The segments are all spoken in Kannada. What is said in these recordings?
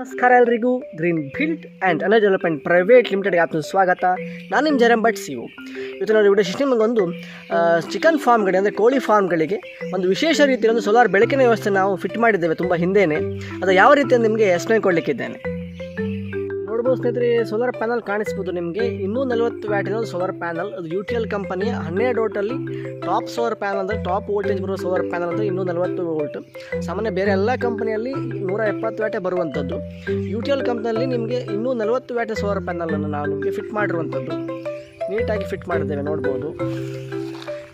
ನಮಸ್ಕಾರ ಎಲ್ರಿಗೂ. Green field and honour development private ಲಿಮಿಟೆಡ್ಗೆ ಆತ್ಮ ಸ್ವಾಗತ. ನಾನು ನಿಮ್ಮ ಜರಂ ಭಟ್, ಸಿ ಇವತ್ತು ನಾವು ವಿಡಿಯೋ ಸಿಸ್ಟಮ್ಗೆ ಒಂದು ಚಿಕನ್ ಫಾರ್ಮ್ಗಳಿಗೆ ಅಂದರೆ ಕೋಳಿ ಫಾರ್ಮ್ಗಳಿಗೆ ಒಂದು ವಿಶೇಷ ರೀತಿಯ ಒಂದು ಸೋಲಾರ್ ಬೆಳಕಿನ ವ್ಯವಸ್ಥೆ ನಾವು ಫಿಟ್ ಮಾಡಿದ್ದೇವೆ ತುಂಬ ಹಿಂದೆಯೇ ಅದು ಯಾವ ರೀತಿ ನಿಮಗೆ ಎಕ್ಸ್ಪ್ಲೈನ್ ಕೊಡಲಿಕ್ಕಿದ್ದೇನೆ ನೋಡ್ಬೋದು ಸ್ನೇಹಿತರೆ ಸೋಲಾರ್ ಪ್ಯಾನಲ್ ಕಾಣಿಸ್ಬೋದು ನಿಮಗೆ. ಇನ್ನೂ ನಲವತ್ತು ವ್ಯಾಟಿನ ಸೋಲಾರ್ ಪ್ಯಾನಲ್ ಅದು ಯು ಟಿ ಎಲ್ ಕಂಪನಿಯ ಹನ್ನೆರಡು ವೋಲ್ಟಲ್ಲಿ ಟಾಪ್ ಸೋಲಾರ್ ಪ್ಯಾನಲ್ ಅಂದರೆ ಟಾಪ್ ವೋಲ್ಟೇಜ್ ಬರುವ ಸೋಲಾರ್ ಪ್ಯಾನಲ್ ಅಂದರೆ ಇನ್ನೂ ನಲವತ್ತು ವೋಲ್ಟ್ ಸಾಮಾನ್ಯ ಬೇರೆ ಎಲ್ಲ ಕಂಪನಿಯಲ್ಲಿ ನೂರ ಎಪ್ಪತ್ತು ವ್ಯಾಟೆ ಬರುವಂಥದ್ದು. ಯು ಟಿ ಎಲ್ ಕಂಪ್ನಿಯಲ್ಲಿ ನಿಮಗೆ ಇನ್ನೂ ನಲವತ್ತು ವ್ಯಾಟೆ ಸೋಲಾರ್ ಪ್ಯಾನಲನ್ನು ನಾವು ನಿಮಗೆ ಫಿಟ್ ಮಾಡಿರುವಂಥದ್ದು. ನೀಟಾಗಿ ಫಿಟ್ ಮಾಡಿದ್ದೇವೆ, ನೋಡ್ಬೋದು.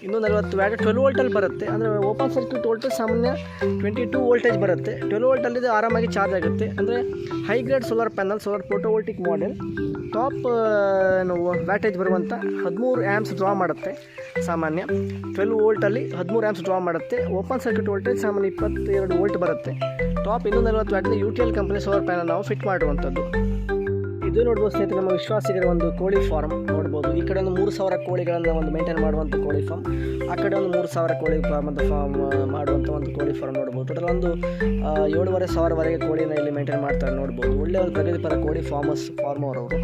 ಇನ್ನೂ ನಲವತ್ತು ವ್ಯಾಟ್ ಟ್ವೆಲ್ ವೋಲ್ಟಲ್ಲಿ ಬರುತ್ತೆ. ಅಂದರೆ ಓಪನ್ ಸರ್ಕ್ಯೂಟ್ ವೋಲ್ಟೇಜ್ ಸಾಮಾನ್ಯ ಟ್ವೆಂಟಿ ಟೂ ವೋಲ್ಟೇಜ್ ಬರುತ್ತೆ. ಟ್ವೆಲ್ ವೋಲ್ಟಲ್ಲಿ ಇದು ಆರಾಮಾಗಿ ಚಾರ್ಜ್ ಆಗುತ್ತೆ. ಅಂದರೆ high grade solar panel solar photovoltaic model top wattage ಬರುವಂಥ ಹದಿಮೂರು ಆ್ಯಮ್ಸ್ ಡ್ರಾ ಮಾಡುತ್ತೆ ಸಾಮಾನ್ಯ. ಟ್ವೆಲ್ ವೋಲ್ಟಲ್ಲಿ ಹದಿಮೂರು ಆ್ಯಮ್ಸ್ ಡ್ರಾ ಮಾಡುತ್ತೆ. ಓಪನ್ ಸರ್ಕ್ಯೂಟ್ ವೋಲ್ಟೇಜ್ ಸಾಮಾನ್ಯ ಇಪ್ಪತ್ತೆರಡು ವೋಲ್ಟ್ ಬರುತ್ತೆ. ಟಾಪ್ ಇನ್ನೂ ನಲವತ್ತು ವ್ಯಾಟಿನ U T L company solar panel ನಾವು ಫಿಟ್ ಮಾಡಿರುವಂಥದ್ದು ಇದು ನೋಡ್ಬೋದು ಸ್ನೇಹಿತರೆ ನಮ್ಮ ವಿಶ್ವಾಸಿಗರ ಒಂದು ಕೋಳಿ ಫಾರ್ಮ್ ನೋಡ್ಬೋದು. ಈ ಕಡೆ ಒಂದು ಮೂರು ಸಾವಿರ ಕೋಳಿಗಳನ್ನು ಒಂದು ಮೇಂಟೈನ್ ಮಾಡುವಂಥ ಕೋಳಿ ಫಾರ್ಮ್ ಆ ಕಡೆ ಒಂದು ಮೂರು ಸಾವಿರ ಕೋಳಿ ಫಾರ್ಮ್ ಅಂತ ಫಾರ್ಮ್ ಮಾಡುವಂಥ ಒಂದು ಕೋಳಿ ಫಾರ್ಮ್ ನೋಡ್ಬೋದು. ಟೋಟಲ್ ಒಂದು ಏಳುವರೆ ಸಾವಿರವರೆಗೆ ಕೋಳಿನ ಇಲ್ಲಿ ಮೇಂಟೈನ್ ಮಾಡ್ತಾರೆ ನೋಡ್ಬೋದು. ಒಳ್ಳೆಯ ಒಂದು ಪ್ರಗತಿಪರ ಕೋಳಿ ಫಾರ್ಮರ್ಸ್ ಫಾರ್ಮರ್ ಅವರು.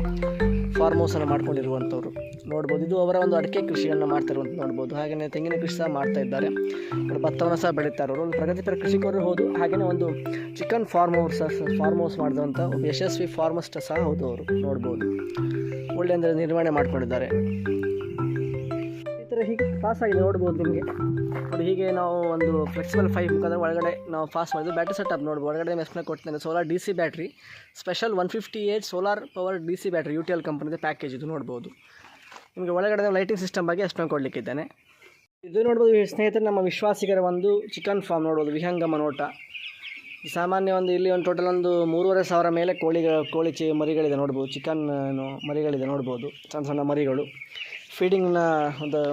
ಫಾರ್ಮ್ ಹೌಸನ್ನು ಮಾಡ್ಕೊಂಡಿರುವಂಥವ್ರು. ನೋಡ್ಬೋದು, ಇದು ಅವರ ಒಂದು ಅಡಿಕೆ ಕೃಷಿಯನ್ನು ಮಾಡ್ತಿರುವಂಥ ನೋಡ್ಬೋದು. ಹಾಗೆಯೇ ತೆಂಗಿನ ಕೃಷಿ ಸಹ ಮಾಡ್ತಾ ಇದ್ದಾರೆ. ಭತ್ತವನ್ನು ಸಹ ಅವರು ಒಂದು ಪ್ರಗತಿಪರ ಕೃಷಿಕರು ಹೌದು ಹಾಗೆಯೇ ಒಂದು chicken farm house farm house ಮಾಡಿದಂಥ ಯಶಸ್ವಿ ಫಾರ್ಮಸ್ಟ್ ಸಹ ಹೌದು ಅವರು. ನೋಡ್ಬೋದು. ಒಳ್ಳೆ ಅಂದರೆ ನಿರ್ವಹಣೆ ಮಾಡ್ಕೊಂಡಿದ್ದಾರೆ. ಥರ ಹೀಗೆ ಪಾಸ್ ಆಗಿದೆ ನೋಡ್ಬೋದು ನಿಮಗೆ. ನೋಡಿ, ಹೀಗೆ ನಾವು ಒಂದು ಫ್ಲೆಕ್ಸಿಬಲ್ ಫೈವ್ ಮುಖಾಂತರ ಒಳಗಡೆ ನಾವು ಪಾಸ್ ಮಾಡಿದ್ದು. ಬ್ಯಾಟ್ರಿ ಸೆಟಪ್ ನೋಡ್ಬೋದು. ಒಳಗಡೆ ಮೆಸ್ನ ಕೊಡ್ತೇನೆ. Solar D C battery special one fifty eight solar power D C battery U T L ಕಂಪನಿದ package ಇದು ನೋಡ್ಬೋದು. ನಿಮಗೆ ಒಳಗಡೆ ಲೈಟಿಂಗ್ ಸಿಸ್ಟಮ್ ಬಗ್ಗೆ ಎಕ್ಸ್ಪ್ಲೇನ್ ಕೊಡಲಿಕ್ಕಿದ್ದೇನೆ ಇದು ನೋಡ್ಬೋದು ಸ್ನೇಹಿತರೆ, ನಮ್ಮ ವಿಶ್ವಾಸಿಗರ ಒಂದು ಚಿಕನ್ ಫಾರ್ಮ್ ನೋಡ್ಬೋದು. ವಿಹಂಗಮ ನೋಟ. ಸಾಮಾನ್ಯ ಒಂದು ಇಲ್ಲಿ ಒಂದು ಟೋಟಲ್ ಒಂದು ಮೂರುವರೆ ಸಾವಿರ ಮೇಲೆ ಕೋಳಿಗಳ ಕೋಳಿ ಚಿ ಮರಿಗಳಿದೆ ನೋಡ್ಬೋದು. ಚಿಕನ್ ಮರಿಗಳಿದೆ ನೋಡ್ಬೋದು. ಸಣ್ಣ ಸಣ್ಣ ಮರಿಗಳು. ಫೀಡಿಂಗ್ನ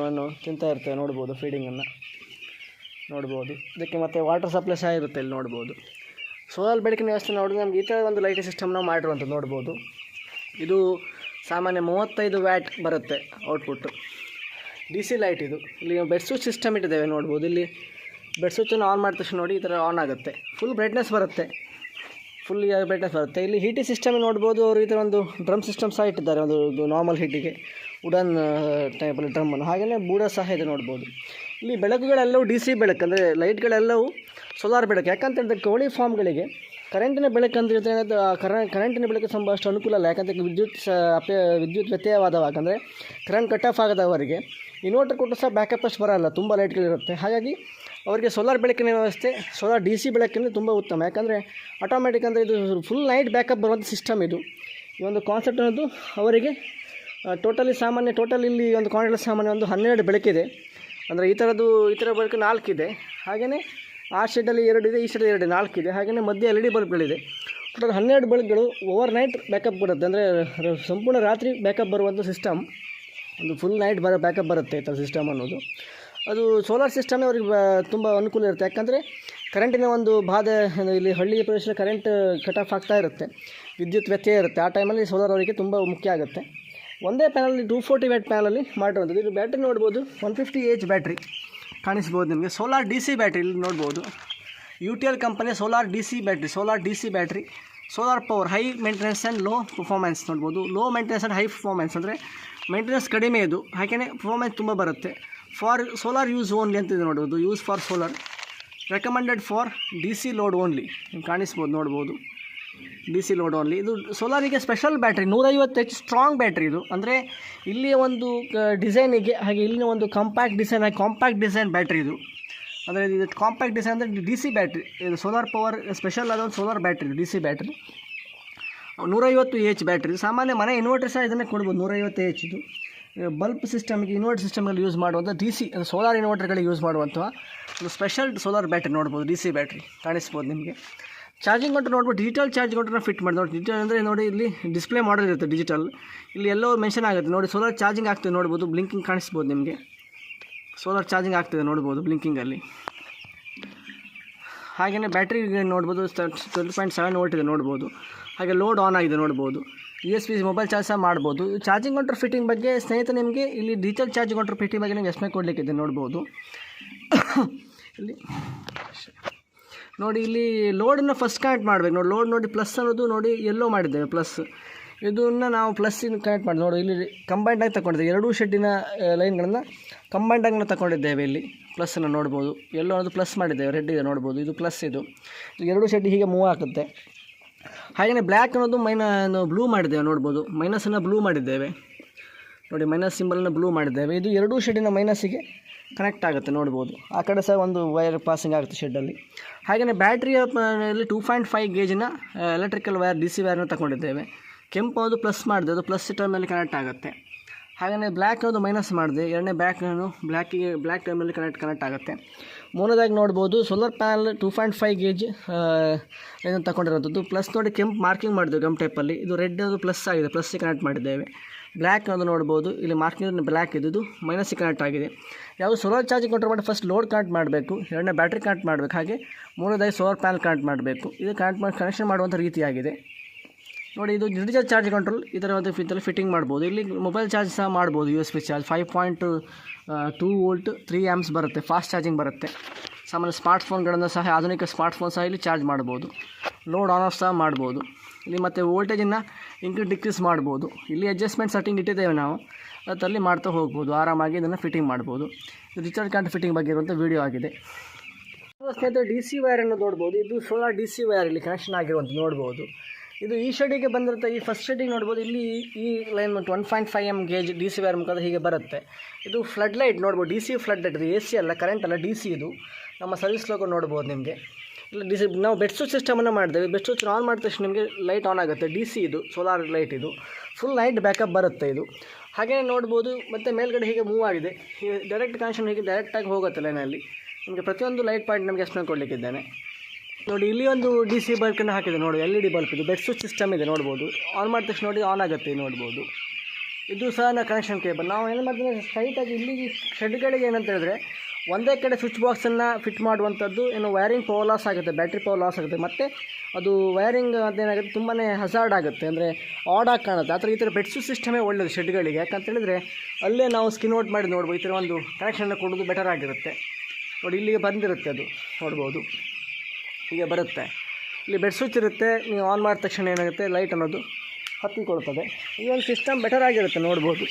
ಒಂದು ತಿಂತಾ ಇರ್ತವೆ, ನೋಡ್ಬೋದು ಫೀಡಿಂಗನ್ನು ನೋಡ್ಬೋದು. ಇದಕ್ಕೆ ಮತ್ತು ವಾಟರ್ ಸಪ್ಲೈ ಸಹ ಇರುತ್ತೆ ಇಲ್ಲಿ, ನೋಡ್ಬೋದು. ಸೋಲಾರ್ ಬೆಳಕಿನ ವ್ಯವಸ್ಥೆ ನೋಡಿದ್ರೆ ನಮ್ಗೆ ಈ ಥರ ಒಂದು ಲೈಟಿಂಗ್ ಸಿಸ್ಟಮ್ ನಾವು ಮಾಡಿರುವಂಥದ್ದು, ನೋಡ್ಬೋದು. ಇದು ಸಾಮಾನ್ಯ ಮೂವತ್ತೈದು ವ್ಯಾಟ್ ಬರುತ್ತೆ ಔಟ್ಪುಟ್ಟು ಡಿ ಸಿ ಲೈಟ್ ಇದು. ಇಲ್ಲಿ ಬೆಡ್ ಸ್ವಿಚ್ ಸಿಸ್ಟಮ್ ಇಟ್ಟಿದ್ದೇವೆ, ನೋಡ್ಬೋದು. ಇಲ್ಲಿ ಬೆಡ್ ಸ್ವಿಚ್ಚನ್ನು ಆನ್ ಮಾಡಿದ ತಕ್ಷಣ ನೋಡಿ ಈ ಥರ ಆನ್ ಆಗುತ್ತೆ. ಫುಲ್ ಬ್ರೈಟ್ನೆಸ್ ಬರುತ್ತೆ. ಫುಲ್ ಬ್ರೈಟ್ನೆಸ್ ಬರುತ್ತೆ. ಇಲ್ಲಿ ಹೀಟಿಂಗ್ ಸಿಸ್ಟಮ್ ನೋಡ್ಬೋದು, ಅವರು ಈ ಥರ ಒಂದು ಡ್ರಮ್ ಸಿಸ್ಟಮ್ ಸಹ ಇಟ್ಟಿದ್ದಾರೆ, ಒಂದು ನಾರ್ಮಲ್ ಹೀಟಿಗೆ ವುಡನ್ ಟೈಪಲ್ಲಿ ಡ್ರಮ್ಮನ್ನು ಹಾಗೆಯೇ ಬೂಡ ಸಹ ಇದೆ ನೋಡ್ಬೋದು. ಇಲ್ಲಿ ಬೆಳಕುಗಳೆಲ್ಲವೂ ಡಿ ಸಿ ಬೆಳಕು, ಅಂದರೆ ಲೈಟ್ಗಳೆಲ್ಲವೂ ಸೋಲಾರ್ ಬೆಳಕು. ಯಾಕಂತ ಹೇಳಿದ್ರೆ ಕೋಳಿ ಫಾರ್ಮ್ಗಳಿಗೆ ಕರೆಂಟಿನ ಬೆಳಕು ಅಂತ ಹೇಳಿದ್ರೆ ಅದು, ಆ ಕರ ಕರೆಂಟಿನ ಬೆಳಕು ತುಂಬ ಅಷ್ಟು ಅನುಕೂಲ ಅಲ್ಲ ಯಾಕಂದರೆ ವಿದ್ಯುತ್ ಸ ಅಪೇ ವಿದ್ಯುತ್ ವ್ಯತ್ಯಯವಾದವಾಗ ಅಂದರೆ ಕರೆಂಟ್ ಕಟ್ ಆಫ್ ಆಗದವರಿಗೆ ಇನ್ವರ್ಟರ್ ಕೊಟ್ಟು ಸಹ ಬ್ಯಾಕಪ್ ಅಷ್ಟು ಬರೋಲ್ಲ. ತುಂಬ ಲೈಟ್ಗಳಿರುತ್ತೆ. ಹಾಗಾಗಿ ಅವರಿಗೆ ಸೋಲಾರ್ ಬೆಳಕಿನ ವ್ಯವಸ್ಥೆ ಸೋಲಾರ್ ಡಿ ಸಿ ಬೆಳಕಿನ ತುಂಬ ಉತ್ತಮ. ಯಾಕಂದರೆ ಆಟೋಮೆಟಿಕ್ ಅಂದರೆ ಇದು ಫುಲ್ ನೈಟ್ ಬ್ಯಾಕಪ್ ಬರುವಂಥ ಸಿಸ್ಟಮ್ ಇದು. ಈ ಒಂದು ಕಾನ್ಸೆಪ್ಟ್ ಅನ್ನೋದು ಅವರಿಗೆ ಟೋಟಲಿ ಸಾಮಾನ್ಯ ಟೋಟಲ್ ಇಲ್ಲಿ ಒಂದು ಕಾಂಟ್ರಾಕ್ಟ್ ಸಾಮಾನ್ಯ ಒಂದು ಹನ್ನೆರಡು ಬೆಳಕಿದೆ. ಅಂದರೆ ಈ ಥರದ್ದು ಈ ಥರ ಬೆಳಕು ನಾಲ್ಕಿದೆ. ಹಾಗೆಯೇ ಆ ಶೆಡ್ಡಲ್ಲಿ ಎರಡಿದೆ ಈ ಶೆಡ್ ಎರಡು ನಾಲ್ಕಿದೆ. ಹಾಗೆಯೇ ಮಧ್ಯೆ ಎಲ್ ಇ ಡಿ ಬಲ್ಬ್ಗಳಿದೆ ಟೋಟಲ್ ಹನ್ನೆರಡು ಬಲ್ಬ್ಗಳು ಓವರ್ ನೈಟ್ ಬ್ಯಾಕಪ್ ಬರುತ್ತೆ ಅಂದರೆ ಸಂಪೂರ್ಣ ರಾತ್ರಿ ಬ್ಯಾಕಪ್ ಬರುವಂಥ ಸಿಸ್ಟಮ್ ಒಂದು ಫುಲ್ ನೈಟ್ ಬರೋ ಬ್ಯಾಕಪ್ ಬರುತ್ತೆ ಈ ಥರ ಸಿಸ್ಟಮ್ ಅನ್ನೋದು. ಅದು ಸೋಲಾರ್ ಸಿಸ್ಟಮೇ ಅವ್ರಿಗೆ ತುಂಬ ಅನುಕೂಲ ಇರುತ್ತೆ. ಯಾಕಂದರೆ ಕರೆಂಟಿನ ಒಂದು ಬಾಧೆ ಇಲ್ಲಿ ಹಳ್ಳಿ ಪ್ರದೇಶದಲ್ಲಿ ಕರೆಂಟ್ ಕಟ್ ಆಫ್ ಆಗ್ತಾ ಇರುತ್ತೆ. ವಿದ್ಯುತ್ ವ್ಯತ್ಯಯ ಇರುತ್ತೆ. ಆ ಟೈಮಲ್ಲಿ ಸೋಲಾರ್ ಅವರಿಗೆ ತುಂಬ ಮುಖ್ಯ ಆಗುತ್ತೆ. ಒಂದೇ ಪ್ಯಾನಲ್ಲಿ ಟೂ ಫೋರ್ಟಿ ವ್ಯಾಟ್ ಪ್ಯಾನಲ್ಲಿ ಮಾಡಿರುವಂಥದ್ದು. ಇದು ಬ್ಯಾಟ್ರಿ ನೋಡ್ಬೋದು. ಒನ್ ಫಿಫ್ಟಿ ಏಜ್ ಬ್ಯಾಟ್ರಿ ಕಾಣಿಸ್ಬೋದು ನಿಮಗೆ. ಸೋಲಾರ್ ಡಿ ಸಿ ಬ್ಯಾಟ್ರಿ ಇಲ್ಲಿ ನೋಡ್ಬೋದು. ಯು ಟಿ ಎಲ್ ಕಂಪನಿಯ solar D C battery solar D C battery solar power high maintenance and low performance ನೋಡ್ಬೋದು. Low maintenance and high performance ಅಂದರೆ ಮೇಂಟೆನೆನ್ಸ್ ಕಡಿಮೆ ಇದು. ಹಾಗೆಯೇ ಪರ್ಫಾರ್ಮೆನ್ಸ್ ತುಂಬ ಬರುತ್ತೆ. ಫಾರ್ ಸೋಲಾರ್ ಯೂಸ್ ಓನ್ಲಿ ಅಂತ ಇದು ನೋಡ್ಬೋದು. Use for solar recommended for D C load only ಕಾಣಿಸ್ಬೋದು, ನೋಡ್ಬೋದು. ಡಿ ಸಿ ಲೋಡ್ ಓನ್ಲಿ ಇದು ಸೋಲಾರಿಗೆ ಸ್ಪೆಷಲ್ ಬ್ಯಾಟ್ರಿ ನೂರೈವತ್ತು ಎಚ್ ಸ್ಟ್ರಾಂಗ್ ಬ್ಯಾಟ್ರಿ ಇದು. ಅಂದರೆ ಇಲ್ಲಿಯ ಒಂದು ಡಿಸೈನಿಗೆ ಹಾಗೆ ಇಲ್ಲಿನ ಒಂದು ಕಾಂಪ್ಯಾಕ್ಟ್ ಡಿಸೈನ್ ಆಗಿ ಕಾಂಪ್ಯಾಕ್ಟ್ ಡಿಸೈನ್ ಬ್ಯಾಟ್ರಿ ಇದು. ಅಂದರೆ ಇದು ಕಾಂಪ್ಯಾಕ್ಟ್ ಡಿಸೈನ್ ಅಂದರೆ ಡಿ ಸಿ ಬ್ಯಾಟ್ರಿ ಇದು ಸೋಲಾರ್ ಪವರ್ ಸ್ಪೆಷಲ್ ಆದ ಒಂದು solar battery D C battery ನೂರೈವತ್ತು ಎಚ್ ಬ್ಯಾಟ್ರಿ ಸಾಮಾನ್ಯ ಮನೆ ಇನ್ವರ್ಟರ್ ಸಹ ಇದನ್ನೇ ಕೊಡ್ಬೋದು, ನೂರೈವತ್ತು ಎಚ್ ಇದು. ಬಲ್ಬ್ ಸಿಸ್ಟಮ್ಗೆ ಇನ್ವರ್ಟರ್ ಸಿಸ್ಟಮ್ಗಳಲ್ಲಿ ಯೂಸ್ ಮಾಡುವಂಥ ಡಿ ಸಿ ಸೋಲಾರ್ ಇನ್ವರ್ಟರ್ಗಳಿಗೆ ಯೂಸ್ ಮಾಡುವಂಥ ಒಂದು ಸ್ಪೆಷಲ್ ಸೋಲಾರ್ ಬ್ಯಾಟ್ರಿ ನೋಡ್ಬೋದು ಡಿ ಸಿ ಬ್ಯಾಟ್ರಿ ಕಾಣಿಸ್ಬೋದು ನಿಮಗೆ? ಚಾರ್ಜಿಂಗ್ ಗಂಟು ನೋಡ್ಬೋದು ಡಿಜಿಟಲ್ ಚಾರ್ಜ್ ಗಂಟನ್ನ ಫಿಟ್ ಮಾಡಿ ನೋಡಿ ಡಿಜಿಟಲ್ ಅಂದರೆ ನೋಡಿ, ಇಲ್ಲಿ ಡಿಸ್ಪ್ಲೇ ಇರುತ್ತೆ ಡಿಜಿಟಲ್ ಇಲ್ಲಿ ಎಲ್ಲೋ ಮೆನ್ಷನ್ ಆಗುತ್ತೆ. ನೋಡಿ ಸೋಲಾರ್ ಚಾರ್ಜಿಂಗ್ ಆಗ್ತದೆ ನೋಡ್ಬೋದು. ಬ್ಲಿಂಕಿಂಗ್ ಕಾಣಿಸ್ಬೋದು ನಿಮಗೆ. ಸೋಲಾರ್ ಚಾರ್ಜಿಂಗ್ ಆಗ್ತದೆ ನೋಡ್ಬೋದು ಬ್ಲಿಂಕಿಂಗಲ್ಲಿ ಹಾಗೆಯೇ ಬ್ಯಾಟ್ರಿ ನೋಡ್ಬೋದು. ಟ್ವೆಲ್ ಪಾಯಿಂಟ್ ಸೆವೆನ್ ವೋಲ್ಟ್ ಇದೆ ನೋಡ್ಬೋದು. ಹಾಗೆ ಲೋಡ್ ಆನ್ ಆಗಿದೆ ನೋಡ್ಬೋದು. U S P mobile charge ಸಹ ಮಾಡ್ಬೋದು. ಚಾರ್ಜಿಂಗ್ ಕೌಂಟರ್ ಫಿಟ್ಟಿಂಗ್ ಬಗ್ಗೆ ಸ್ನೇಹಿತ ನಿಮಗೆ ಇಲ್ಲಿ ಡಿಜಿಟಲ್ ಚಾರ್ಜಿಂಗ್ ಕೌಂಟರ್ ಫಿಟ್ಟಿಂಗ್ ಬಗ್ಗೆ ನಿಮ್ಗೆ ಎಕ್ಸ್ಪ್ಲೇನ್ ಕೊಡಲಿಕ್ಕಿದೆ ನೋಡ್ಬೋದು. ಇಲ್ಲಿ. ನೋಡಿ ಇಲ್ಲಿ ಲೋಡನ್ನು ಫಸ್ಟ್ ಕನೆಕ್ಟ್ ಮಾಡಬೇಕು. ನೋಡಿ ಲೋಡ್ ನೋಡಿ ಪ್ಲಸ್ ಅನ್ನೋದು ನೋಡಿ ಎಲ್ಲೋ ಮಾಡಿದ್ದೇವೆ ಪ್ಲಸ್ ಇದನ್ನು ನಾವು ಪ್ಲಸ್ಸಿನ ಕನೆಕ್ಟ್ ಮಾಡಿ, ನೋಡಿ ಇಲ್ಲಿ ಕಂಬೈಂಡಾಗಿ ತಗೊಂಡಿದ್ದೇವೆ ಎರಡೂ ಶೆಡ್ಡಿನ ಲೈನ್ಗಳನ್ನು ಕಂಬೈಂಡಾಗಿ ನಾವು ತಗೊಂಡಿದ್ದೇವೆ ಇಲ್ಲಿ. ಪ್ಲಸ್ಸನ್ನು ನೋಡ್ಬೋದು. ಎಲ್ಲೋ ಅನ್ನೋದು ಪ್ಲಸ್ ಮಾಡಿದ್ದೇವೆ ರೆಡ್ ಇದೆ ನೋಡ್ಬೋದು. ಇದು ಪ್ಲಸ್ ಇದು. ಎರಡೂ ಶೆಡ್ ಹೀಗೆ ಮೂವ್ ಆಗುತ್ತೆ. ಹಾಗೆಯೇ ಬ್ಲ್ಯಾಕ್ ಅನ್ನೋದು ಮೈನ ಬ್ಲೂ ಮಾಡಿದ್ದೇವೆ ನೋಡ್ಬೋದು. ಮೈನಸನ್ನು ಬ್ಲೂ ಮಾಡಿದ್ದೇವೆ. ನೋಡಿ ಮೈನಸ್ ಸಿಂಬಲನ್ನು ಬ್ಲೂ ಮಾಡಿದ್ದೇವೆ. ಇದು ಎರಡೂ ಶೆಡ್ಡಿನ ಮೈನಸ್ಸಿಗೆ ಕನೆಕ್ಟ್ ಆಗುತ್ತೆ, ನೋಡ್ಬೋದು. ಆ ಕಡೆ ಸಹ ಒಂದು ವೈರ್ ಪಾಸಿಂಗ್ ಆಗುತ್ತೆ ಶೆಡ್ಡಲ್ಲಿ ಹಾಗೆಯೇ ಬ್ಯಾಟ್ರಿಯಲ್ಲಿ ಟೂ ಪಾಯಿಂಟ್ ಫೈವ್ ಗೇಜಿನ ಎಲೆಕ್ಟ್ರಿಕಲ್ ವೈರ್ ಡಿ ಸಿ ವೈರ್ನ ತಗೊಂಡಿದ್ದೇವೆ. ಕೆಂಪು ಅದು ಪ್ಲಸ್ ಮಾಡಿದೆ, ಅದು ಪ್ಲಸ್ ಟರ್ಮಲ್ಲಿ ಕನೆಕ್ಟ್ ಆಗುತ್ತೆ. ಹಾಗೆಯೇ ಬ್ಲ್ಯಾಕ್ ಅದು ಮೈನಸ್ ಮಾಡಿದೆ, ಎರಡನೇ ಬ್ಯಾಕ್ ಬ್ಲ್ಯಾಕಿಗೆ ಬ್ಲ್ಯಾಕ್ ಟರ್ಮಲ್ಲಿ ಕನೆಕ್ಟ್ ಕನೆಕ್ಟ್ ಆಗುತ್ತೆ. ಮೂರನೇದಾಗಿ ನೋಡ್ಬೋದು solar panel two point five gauge ಏನು ತಗೊಂಡಿರೋಂಥದ್ದು. ಪ್ಲಸ್ ನೋಡಿ ಕೆಂಪು ಮಾರ್ಕಿಂಗ್ ಮಾಡಿದೆ ಗಮ್ ಟೈಪಲ್ಲಿ ಇದು ರೆಡ್ ಅದು ಪ್ಲಸ್ ಆಗಿದೆ ಪ್ಲಸ್ಸಿಗೆ ಕನೆಕ್ಟ್ ಮಾಡಿದ್ದೇವೆ. ಬ್ಲ್ಯಾಕ್ ಅನ್ನೋದು ನೋಡ್ಬೋದು. ಇಲ್ಲಿ ಮಾರ್ಕಿಂಗ್ ಬ್ಲ್ಯಾಕ್ ಇದ್ದು ಮೈನಸ್ ಕನೆಕ್ಟ್ ಆಗಿದೆ. ಯಾವುದು ಸೋಲಾರ್ ಚಾರ್ಜಿಂಗ್ ಕಂಟ್ರೋಲ್ ಮಾಡಿ ಫಸ್ಟ್ ಲೋಡ್ ಕನೆಕ್ಟ್ ಮಾಡಬೇಕು. ಎರಡನೇ ಬ್ಯಾಟ್ರಿ ಕನೆಕ್ಟ್ ಮಾಡಬೇಕು. ಹಾಗೆ ಮೂರನೇದಾಗಿ ಸೋಲಾರ್ ಪ್ಯಾನಲ್ ಕನೆಕ್ಟ್ ಮಾಡಬೇಕು. ಇದು ಕನೆಕ್ಟ್ ಮಾಡಿ ಕನೆಕ್ಷನ್ ಮಾಡುವಂಥ ರೀತಿಯಾಗಿದೆ. ನೋಡಿ, ಇದು ಡಿಜಿಟಲ್ ಚಾರ್ಜ್ ಕಂಟ್ರೋಲ್ ಇದರ ಒಂದು ಇದರಲ್ಲಿ ಫಿಟ್ಟಿಂಗ್ ಮಾಡ್ಬೋದು. ಇಲ್ಲಿ ಮೊಬೈಲ್ ಚಾರ್ಜ್ ಸಹ ಮಾಡ್ಬೋದು. U S B charge five point two volt three amps ಬರುತ್ತೆ. ಫಾಸ್ಟ್ ಚಾರ್ಜಿಂಗ್ ಬರುತ್ತೆ. ಸಾಮಾನ್ಯ ಸ್ಮಾರ್ಟ್ಫೋನ್ಗಳನ್ನು ಸಹ, ಆಧುನಿಕ ಸ್ಮಾರ್ಟ್ಫೋನ್ ಸಹ ಇಲ್ಲಿ ಚಾರ್ಜ್ ಮಾಡ್ಬೋದು. ಲೋಡ್ ಆನ್ ಆಫ್ ಸಹ ಮಾಡ್ಬೋದು. ಇಲ್ಲಿ ಮತ್ತು ವೋಲ್ಟೇಜನ್ನು ಇನ್ಕ್ರೀಸ್ ಡಿಕ್ರೀಸ್ ಮಾಡ್ಬೋದು. ಇಲ್ಲಿ ಅಡ್ಜಸ್ಟ್ಮೆಂಟ್ ಸೆಟ್ಟಿಂಗ್ ಇಟ್ಟಿದ್ದೇವೆ ನಾವು. ಅದರಲ್ಲಿ ಮಾಡ್ತಾ ಹೋಗ್ಬೋದು. ಆರಾಮಾಗಿ ಇದನ್ನು ಫಿಟ್ಟಿಂಗ್ ಮಾಡ್ಬೋದು. ಇದು ರಿಚಾರ್ಜ್ ಕಾರ್ಡ್ ಫಿಟ್ಟಿಂಗ್ ಬಗ್ಗೆ ಇರುವಂಥ ವೀಡಿಯೋ ಆಗಿದೆ. ಸ್ನೇಹಿತರೆ ಡಿ ಸಿ ವೈರನ್ನು ನೋಡ್ಬೋದು. ಇದು ಸೋಲಾರ್ ಡಿ ಸಿ ವೈರ್ ಇಲ್ಲಿ ಕನೆಕ್ಷನ್ ಆಗಿರುವಂಥ ನೋಡ್ಬೋದು. ಇದು ಈ ಶೆಡ್ಡಿಗೆ ಬಂದಿರುತ್ತೆ. ಈ ಫಸ್ಟ್ ಶೆಡ್ಡಿಗೆ ನೋಡ್ಬೋದು. ಇಲ್ಲಿ ಈ ಲೈನ್ ಮತ್ತು one point five M gauge D C wire ಮುಖಾಂತರ ಹೀಗೆ ಬರುತ್ತೆ. ಇದು ಫ್ಲಡ್ ಲೈಟ್ ನೋಡ್ಬೋದು. ಡಿ ಸಿ ಫ್ಲಡ್ ಲೈಟ್ ಇದು ಎ ಸಿ ಅಲ್ಲ ಕರೆಂಟ್ ಅಲ್ಲ ಡಿ ಸಿ ಇದು. ನಮ್ಮ ಸರ್ವಿಸ್ ಲೋಗೋ ನೋಡ್ಬೋದು ನಿಮಗೆ. ಇಲ್ಲಿ ಡಿ ಸಿ ನಾವು ಬೆಡ್ ಸ್ವಿಚ್ ಸಿಸ್ಟಮನ್ನು ಮಾಡಿದ್ದೇವೆ. ಬೆಡ್ ಸ್ವಿಚ್ ಆನ್ ಮಾಡಿದ ತಕ್ಷಣ ನಿಮಗೆ ಲೈಟ್ ಆನ್ ಆಗುತ್ತೆ. ಡಿ ಸಿ ಇದು, ಸೋಲಾರ್ ಲೈಟ್ ಇದು. ಫುಲ್ ಲೈಟ್ ಬ್ಯಾಕಪ್ ಬರುತ್ತೆ ಇದು. ಹಾಗೆಯೇ ನೋಡ್ಬೋದು, ಮತ್ತು ಮೇಲ್ಗಡೆ ಹೀಗೆ ಮೂವ್ ಆಗಿದೆ. ಡೈರೆಕ್ಟ್ ಕನೆಕ್ಷನ್ ಹೀಗೆ ಡೈರೆಕ್ಟಾಗಿ ಹೋಗುತ್ತೆ ಲೈನಲ್ಲಿ ನಿಮಗೆ ಪ್ರತಿಯೊಂದು ಲೈಟ್ ಪಾಯಿಂಟ್ ನಮಗೆ ಎಕ್ಸ್ಪ್ಲೇನ್ ಕೊಡಲಿಕ್ಕಿದ್ದೇನೆ. ನೋಡಿ, ಇಲ್ಲಿ ಒಂದು ಡಿ ಸಿ ಬಲ್ಬನ್ನು ಹಾಕಿದೆ. ನೋಡಿ ಎಲ್ ಇ ಡಿ ಬಲ್ಬ್ ಇದು. ಬೆಡ್ ಸ್ವಿಚ್ ಸಿಸ್ಟಮ್ ಇದೆ, ನೋಡ್ಬೋದು. ಆನ್ ಮಾಡಿದ ತಕ್ಷಣ ನೋಡಿ ಆನ್ ಆಗುತ್ತೆ, ನೋಡ್ಬೋದು. ಇದು ಸಹ ಕನೆಕ್ಷನ್ ಕೇಬಲ್ ನಾವು ಏನು ಮಾಡ್ತೀವಿ ಸ್ಟ್ರೈಟಾಗಿ ಇಲ್ಲಿ ಶೆಡ್ಗಳಿಗೆ ಏನಂತ ಹೇಳಿದ್ರೆ ಒಂದೇ ಕಡೆ ಸ್ವಿಚ್ ಬಾಕ್ಸನ್ನು ಫಿಟ್ ಮಾಡುವಂಥದ್ದು, ಏನು ವೈರಿಂಗ್ ಪವರ್ ಲಾಸ್ ಆಗುತ್ತೆ ಬ್ಯಾಟ್ರಿ ಪವರ್ ಲಾಸ್ ಆಗುತ್ತೆ, ಮತ್ತು ಅದು ವೈರಿಂಗ್ ಅದೇನಾಗುತ್ತೆ ತುಂಬಾ ಹಸಾರ್ಡ್ ಆಗುತ್ತೆ. ಅಂದರೆ ಆಡಾಗಿ ಕಾಣುತ್ತೆ. ಆ ಥರ ಈ ಥರ ಬೆಡ್ ಸ್ವಿಚ್ ಸಿಸ್ಟಮೇ ಒಳ್ಳೆಯದು ಶೆಡ್ಗಳಿಗೆ ಯಾಕಂತ ಹೇಳಿದ್ರೆ, ಅಲ್ಲೇ ನಾವು ಸ್ಕಿನ್ ಔಟ್ ಮಾಡಿ ನೋಡ್ಬೋದು. ಈ ಥರ ಒಂದು ಕನೆಕ್ಷನ್ನ ಕೊಡೋದು ಬೆಟರ್ ಆಗಿರುತ್ತೆ. ನೋಡಿ, ಇಲ್ಲಿಗೆ ಬಂದಿರುತ್ತೆ ಅದು. ನೋಡ್ಬೋದು. ಹೀಗೆ ಬರುತ್ತೆ. ಇಲ್ಲಿ ಬೆಡ್ ಸ್ವಿಚ್ ಇರುತ್ತೆ. ನೀವು ಆನ್ ಮಾಡಿದ ತಕ್ಷಣ ಏನಾಗುತ್ತೆ ಲೈಟ್ ಅನ್ನೋದು ಹತ್ತಿಕೊಳ್ತದೆ. ಈ ಒಂದು ಸಿಸ್ಟಮ್ ಬೆಟರ್ ಆಗಿರುತ್ತೆ ನೋಡ್ಬೋದು.